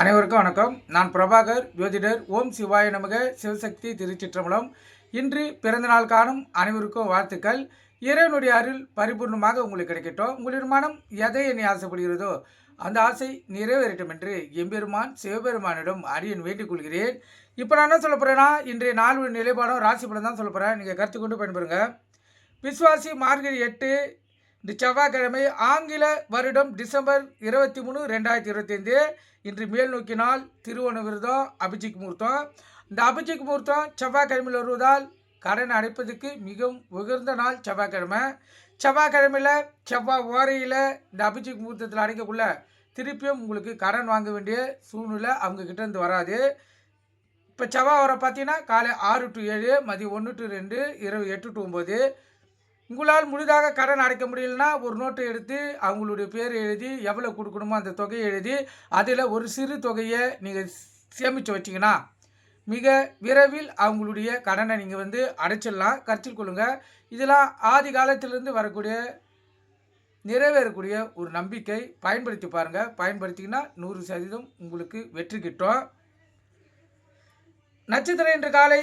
அனைவருக்கும் வணக்கம். நான் பிரபாகர் ஜோதிடர் ஓம் சிவாய நமக சிவசக்தி திருச்சிற்றம்பலம். இன்று பிறந்தநாள் காணும் அனைவருக்கும் வாழ்த்துக்கள். இறைவனுடைய அருள் பரிபூர்ணமாக உங்களுக்கு கிடைக்கட்டும். உங்களுடைய மனம் எதை என்னை ஆசைப்படுகிறதோ அந்த ஆசை நிறைவேறட்டும் என்று எம்பெருமான் சிவபெருமானிடம் அரியன் வேண்டிக் கொள்கிறேன். இப்போ நான் என்ன சொல்ல போகிறேன்னா இன்றைய நாலு நிலைப்பாடம் ராசி பலன் தான் சொல்ல போகிறேன் நீங்கள் கருத்து கொண்டு பயன்பெறுங்க. விஸ்வாசி மார்கழி எட்டு இந்த செவ்வாய்க்கிழமை ஆங்கில வருடம் டிசம்பர் இருபத்தி மூணு ரெண்டாயிரத்தி இருபத்தைந்து இன்று மேல் நோக்கி நாள் திருவோண விரதம் அபிஜிக் முகூர்த்தம். இந்த அபிஜிக் முகூர்த்தம் செவ்வாய்க்கிழமையில் வருவதால் கடன் அடைப்பதற்கு மிகவும் உகர்ந்த நாள் செவ்வாய்க்கிழமை. செவ்வாய்க்கிழமையில் செவ்வாய் ஓரையில் இந்த அபிஜிக் முகூர்த்தத்தில் அடைக்கக்குள்ள திருப்பியும் உங்களுக்கு கடன் வாங்க வேண்டிய சூழ்நிலை அவங்க கிட்டேருந்து வராது. இப்போ செவ்வாய் வர பார்த்தீங்கன்னா காலை ஆறு டு ஏழு மதியம் ஒன்று டு ரெண்டு இரவு எட்டு டு ஒம்பது உங்களால் முழுதாக கடன் அடைக்க முடியலனா ஒரு நோட்டை எடுத்து அவங்களுடைய பேர் எழுதி எவ்வளோ கொடுக்கணுமோ அந்த தொகையை எழுதி அதில் ஒரு சிறு தொகையை நீங்கள் சேமித்து வச்சிங்கன்னா மிக விரைவில் அவங்களுடைய கடனை நீங்கள் வந்து அடைச்சிடலாம். கருத்தில் கொள்ளுங்கள் இதெல்லாம் ஆதி காலத்திலிருந்து வரக்கூடிய நிறைவேறக்கூடிய ஒரு நம்பிக்கை. பயன்படுத்தி பாருங்கள் பயன்படுத்திங்கன்னா நூறு சதவீதம் உங்களுக்கு வெற்றி கிட்டும். நட்சத்திரம் இன்று காலை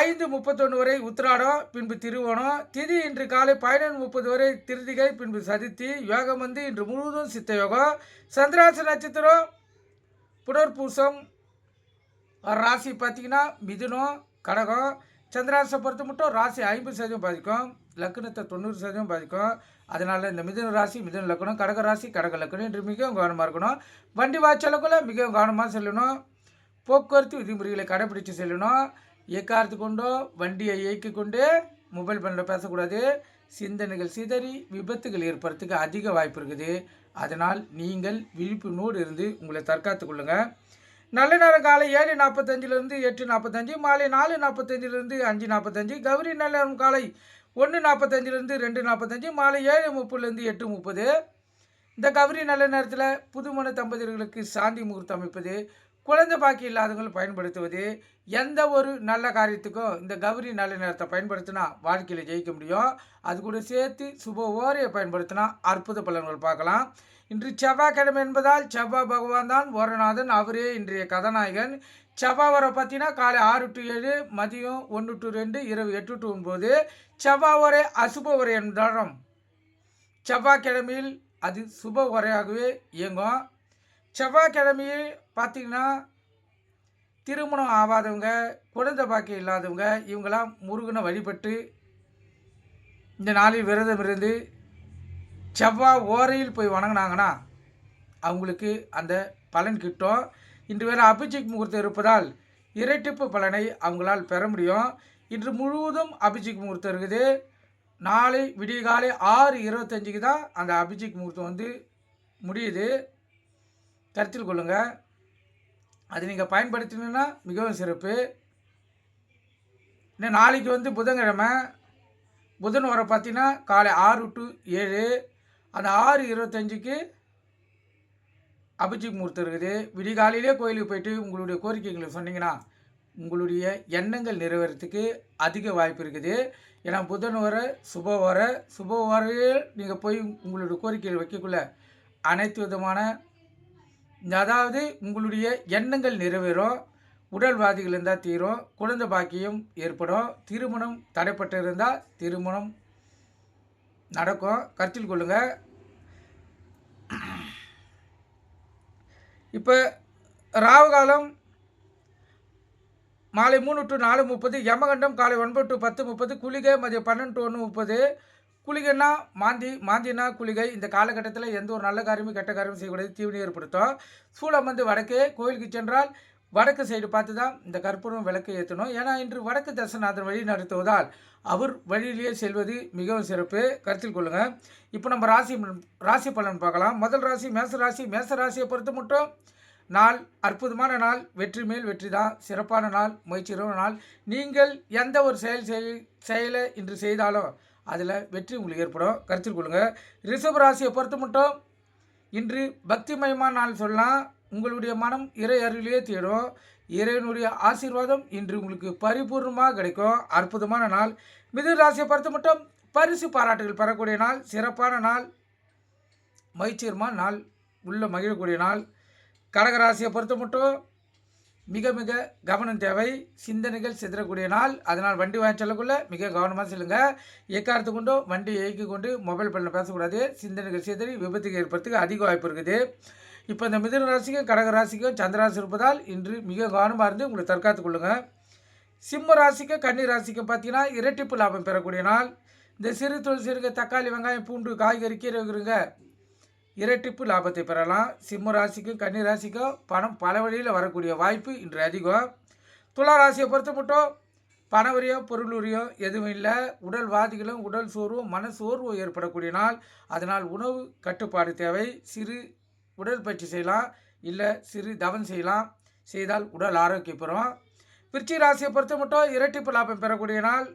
ஐந்து முப்பத்தொன்று வரை உத்திராடம் பின்பு திருவோணம். திதி இன்று காலை பதினொன்று முப்பது வரை திருதிகை பின்பு சதித்தி யோகம் வந்து இன்று முழுவதும் சித்த யோகம். சந்திராச நட்சத்திரம் புனர்பூசம் ராசி பார்த்தீங்கன்னா மிதுனம் கடகம். சந்திராசை பொறுத்த மட்டும் ராசி ஐம்பது சதவீதம் பாதிக்கும். லக்னத்தை தொண்ணூறு சதவீதம் பாதிக்கும். அதனால் இந்த மிதுன ராசி மிதுன லக்கணம் கடக ராசி கடக லக்கணம் என்று மிகவும் கவனமாக இருக்கணும். வண்டி வாய்ச்சலுக்குள்ள மிகவும் கவனமாக செல்லணும். போக்குவரத்து விதிமுறைகளை கடைபிடித்து செல்லணும். எக்காரத்து கொண்டோ வண்டியை இயக்கி கொண்டே மொபைல் ஃபோனில் பேசக்கூடாது. சிந்தனைகள் சிதறி விபத்துகள் ஏற்படுறதுக்கு அதிக வாய்ப்பு இருக்குது. அதனால் நீங்கள் விழிப்புணோடு இருந்து உங்களை தற்காத்து கொள்ளுங்கள் நல்ல நேரம் காலை ஏழு நாற்பத்தஞ்சிலிருந்து எட்டு நாற்பத்தஞ்சு மாலை நாலு நாற்பத்தஞ்சிலிருந்து அஞ்சு நாற்பத்தஞ்சு கௌரி நல்ல நேரம் காலை ஒன்று நாற்பத்தஞ்சிலிருந்து ரெண்டு நாற்பத்தஞ்சு மாலை ஏழு முப்பதுலேருந்து எட்டு முப்பது. இந்த கௌரி நல்ல நேரத்தில் புதுமண தம்பதியர்களுக்கு சாந்தி முகூர்த்தம் அமைப்பது குழந்தை பாக்கி இல்லாதவங்கள் பயன்படுத்துவது எந்த ஒரு நல்ல காரியத்துக்கும் இந்த கௌரி நல்ல நேரத்தை பயன்படுத்தினா வாழ்க்கையில் ஜெயிக்க முடியும். அது கூட சேர்த்து சுப ஓரையை பயன்படுத்தினா அற்புத பலன்கள் பார்க்கலாம். இன்று செவ்வாய்க்கிழமை என்பதால் செவ்வாய் பகவான் தான் ஓரநாதன் அவரே இன்றைய கதாநாயகன். செவ்வாய் வர பார்த்தீங்கன்னா காலை ஆறு டு ஏழு மதியம் ஒன்று டு ரெண்டு இரவு எட்டு டு ஒன்பது. செவ்வாய் உரை அசுப உரை என்றாலும் செவ்வாய்க்கிழமையில் அது சுப உரையாகவே இயங்கும். செவ்வாய்க்கிழமையே பார்த்தீங்கன்னா திருமணம் ஆகாதவங்க குழந்தை பாக்கியம் இல்லாதவங்க இவங்களாம் முருகனை வழிபட்டு இந்த நாளில் விரதம் இருந்து செவ்வாய் ஓரையில் போய் வணங்கினாங்கன்னா அவங்களுக்கு அந்த பலன் கிட்டும். இன்று வேறு அபிஜிக் முகூர்த்தம் இருப்பதால் இரட்டிப்பு பலனை அவங்களால் பெற முடியும். இன்று முழுவதும் அபிஜிக் முகூர்த்தம் இருக்குது. நாளை விடியகாலை ஆறு இருபத்தஞ்சுக்கு தான் அந்த அபிஜிக் முகூர்த்தம் வந்து முடியுது. கருத்தில் கொள்ளுங்கள் அது நீங்கள் பயன்படுத்தினீங்கன்னா மிகவும் சிறப்பு. இன்னும் நாளைக்கு வந்து புதன்கிழமை புதன் வர பார்த்தீங்கன்னா காலை ஆறு டு ஏழு. அந்த ஆறு இருபத்தஞ்சுக்கு அபிஜித் முகூர்த்தம் இருக்குது. விடிகாலையிலே கோயிலுக்கு போயிட்டு உங்களுடைய கோரிக்கைகளை சொன்னீங்கன்னா உங்களுடைய எண்ணங்கள் நிறைவேறத்துக்கு அதிக வாய்ப்பு இருக்குது. ஏன்னா புதன் வர சுப வர சுப வரையில் நீங்கள் போய் உங்களுடைய கோரிக்கைகள் வைக்கக்குள்ள அனைத்து விதமான அதாவது உங்களுடைய எண்ணங்கள் நிறைவேறும் உடல்வாதிகள் இருந்தால் தீரும் குழந்தை பாக்கியம் ஏற்படும் திருமணம் தடைப்பட்டு இருந்தால் திருமணம் நடக்கும். கருத்தில் கொள்ளுங்கள் இப்போ ராவுகாலம் மாலை மூணு டு நாலு முப்பது யமகண்டம் காலை ஒன்பது டு பத்து முப்பது குளிகை மதியம் பன்னெண்டு டு ஒன்று முப்பது குளிகைன்னா மாந்தி மாந்தினா குளிகை. இந்த காலகட்டத்தில் எந்த ஒரு நல்ல காரியமும் கெட்ட காரியமும் செய்யக்கூடாது. தீவினை ஏற்படுத்தும். சூளம் வந்து வடக்கே கோயிலுக்கு சென்றால் வடக்கு சைடு பார்த்து தான் இந்த கற்பூரம் விளக்கு ஏற்றணும் ஏன்னா இன்று வடக்கு தசநாதன் வழி நடத்துவதால் அவர் வழியிலேயே செல்வது மிகவும் சிறப்பு. கருத்தில் கொள்ளுங்கள் இப்போ நம்ம ராசி ராசி பலன் பார்க்கலாம். முதல் ராசி மேச ராசி. மேச ராசியை பொறுத்து மட்டும் நாள் அற்புதமான நாள் வெற்றி மேல் வெற்றி தான். சிறப்பான நாள் முயற்சியான நாள். நீங்கள் எந்த ஒரு செயல் செயல் செயலை இன்று செய்தாலும் அதில் வெற்றி உங்களுக்கு ஏற்படும். கருத்தில் கொள்ளுங்கள் ரிஷப ராசியை பொறுத்து மட்டும் இன்று பக்திமயமான நாள் சொல்லலாம். உங்களுடைய மனம் இறை அருளிலே தேடும். இறைவனுடைய ஆசீர்வாதம் இன்று உங்களுக்கு பரிபூர்ணமாக கிடைக்கும். அற்புதமான நாள். மிதுன ராசியை பொறுத்து மட்டும் பரிசு பாராட்டுகள் பெறக்கூடிய நாள். சிறப்பான நாள். மகிழ்ச்சியமான நாள். உள்ள மகிழக்கூடிய நாள். கடகராசியை பொறுத்த மட்டும் மிக மிக கவனம் தேவை. சிந்தனைகள் சிதறக்கூடிய நாள். அதனால் வண்டி வாங்கி செல்லக்குள்ள மிக கவனமாக செல்லுங்க. எக்காரத்து கொண்டோ வண்டி இயக்கி கொண்டு மொபைல் ஃபோனில் பேசக்கூடாது. சிந்தனைகள் சிதறி விபத்துக்கு ஏற்படுறதுக்கு அதிக வாய்ப்பு இருக்குது. இப்போ இந்த மிதுன ராசிக்கும் கடக ராசிக்கும் சந்திராசி இருப்பதால் இன்று மிக கவனமாக இருந்து உங்களை தற்காத்துக் கொள்ளுங்கள் சிம்ம ராசிக்கும் கன்னி ராசிக்கும் பார்த்தீங்கன்னா இரட்டிப்பு லாபம் பெறக்கூடிய நாள். இந்த சிறு தொழில் சிறுக தக்காளி வெங்காயம் பூண்டு காய்கறி கீரை வைக்கிறங்க இரட்டிப்பு லாபத்தை பெறலாம். சிம்ம ராசிக்கும் கன்னி ராசிக்கும் பணம் பல வழியில் வரக்கூடிய வாய்ப்பு இன்று அதிகம். துலா ராசியை பொறுத்த மட்டும் பணவரியோ பொருளுரியோ எதுவும் இல்லை. உடல் வாதிகளும் உடல் சோர்வும் மன சோர்வும் ஏற்படக்கூடிய நாள். அதனால் உணவு கட்டுப்பாடு தேவை. சிறு உடற்பயிற்சி செய்யலாம். இல்லை சிறு தவம் செய்யலாம். செய்தால் உடல் ஆரோக்கியப்படும் பிரிச்சி ராசியை பொறுத்த மட்டும் இரட்டிப்பு லாபம் பெறக்கூடிய நாள்.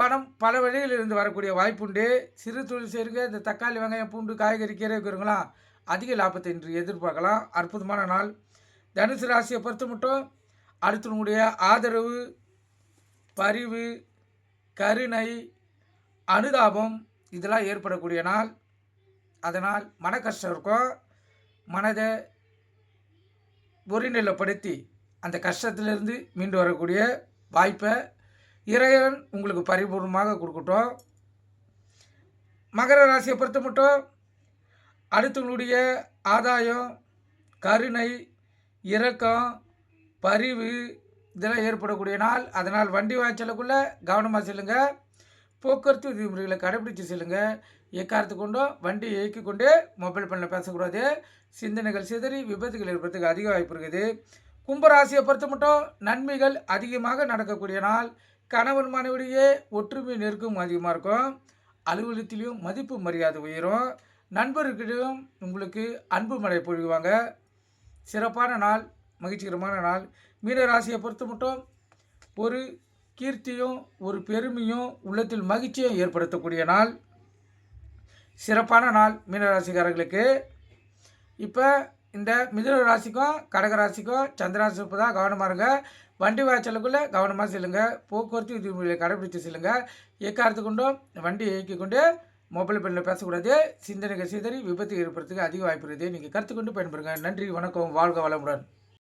பணம் பல வழியில் இருந்து வரக்கூடிய வாய்ப்புண்டு. சிறு தொழில் செய்கிற இந்த தக்காளி வெங்காயம் பூண்டு காய்கறி கீரை வைக்கிறவங்களா அதிக லாபத்தை இன்று எதிர்பார்க்கலாம். அற்புதமான நாள். தனுசு ராசியை பொறுத்த மட்டும் அடுத்தவங்களுடைய ஆதரவு பரிவு கருணை அனுதாபம் இதெல்லாம் ஏற்படக்கூடிய நாள். அதனால் மன கஷ்டம் இருக்கும். மனதை ஒருநிலைப்படுத்தி அந்த கஷ்டத்திலிருந்து மீண்டு வரக்கூடிய வாய்ப்பை இறைவன் உங்களுக்கு பரிபூர்ணமாக கொடுக்கட்டும். மகர ராசியை பொறுத்த மட்டும் அடுத்தவங்களுடைய ஆதாயம் கருணை இரக்கம் பரிவு இதெல்லாம் ஏற்படக்கூடிய நாள். அதனால் வண்டி வாங்கி கவனமாக செல்லுங்க. போக்குவரத்து விதிமுறைகளை கடைபிடித்து செல்லுங்க. எக்காரத்து கொண்டும் வண்டி இயக்கி கொண்டு மொபைல் ஃபோனில் பேசக்கூடாது. சிந்தனைகள் சிதறி விபத்துகள் ஏற்படுறதுக்கு அதிக வாய்ப்பு இருக்குது. கும்பராசியை பொறுத்த மட்டும் நன்மைகள் அதிகமாக நடக்கக்கூடிய நாள். கணவன் மனைவிடையே ஒற்றுமை நெருக்கம் அதிகமாக இருக்கும். அலுவலகத்திலையும் மதிப்பு மரியாதை உயரும். நண்பர்களிடம் உங்களுக்கு அன்பு மழை பொழிவாங்க. சிறப்பான நாள் மகிழ்ச்சிகரமான நாள். மீனராசியை பொறுத்த மட்டும் ஒரு கீர்த்தியும் ஒரு பெருமையும் உள்ளத்தில் மகிழ்ச்சியும் ஏற்படுத்தக்கூடிய நாள். சிறப்பான நாள் மீனராசிக்காரர்களுக்கு இப்போ இந்த மிதுன ராசிக்கும் கடக ராசிக்கும் சந்திராசி தான் கவனமாக இருங்க. வண்டி வாய்ச்சலுக்குள்ளே கவனமாக செல்லுங்க. போக்குவரத்து விதிமுறைகளை கடைபிடித்து செல்லுங்க. எக்காரத்து கொண்டும் வண்டி இயக்கி கொண்டு மொபைல் பெண்ணில் பேசக்கூடாது. சிந்தனைகள் சிதறி விபத்து ஏற்படுறதுக்கு அதிக வாய்ப்பு இருக்குது. நீங்கள் கருத்து கொண்டு பயன்படுங்க நன்றி வணக்கம். வாழ்க வளமுடன்.